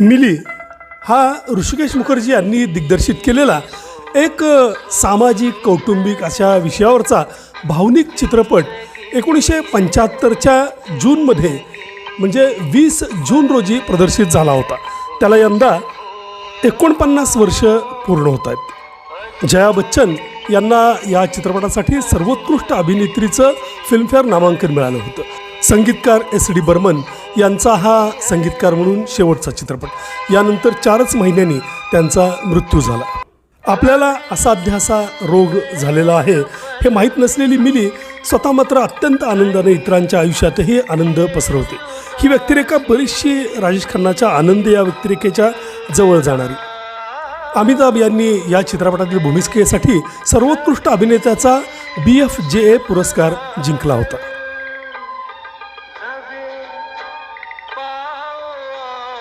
Milli हा ऋषिकेश मुखर्जी यांनी दिग्दर्शित केलेला एक सामाजिक कौटुंबिक अशा विषयावरचा भावनिक चित्रपट एकोणीसशे पंच्याहत्तरच्या जूनमध्ये म्हणजे वीस जून रोजी प्रदर्शित झाला होता. त्याला यंदा एकोणपन्नास वर्ष पूर्ण होत आहेत. जया बच्चन यांना या चित्रपटासाठी सर्वोत्कृष्ट अभिनेत्रीचं फिल्मफेअर नामांकन मिळालं होतं. संगीतकार एस डी बर्मन यांचा हा संगीतकार म्हणून शेवटचा चित्रपट. यानंतर चारच महिन्यांनी त्यांचा मृत्यू झाला. आपल्याला असाध्य असा रोग झालेला आहे हे माहीत नसलेली मिली स्वतः मात्र अत्यंत आनंदाने इतरांच्या आयुष्यातही आनंद पसरवते. ही व्यक्तिरेखा बरीचशी राजेश खन्नाच्या आनंद या व्यक्तिरेखेच्या जवळ जाणारी. अमिताभ यांनी या चित्रपटातील भूमिकेसाठी सर्वोत्कृष्ट अभिनेत्याचा बी एफ जे ए पुरस्कार जिंकला होता. saber.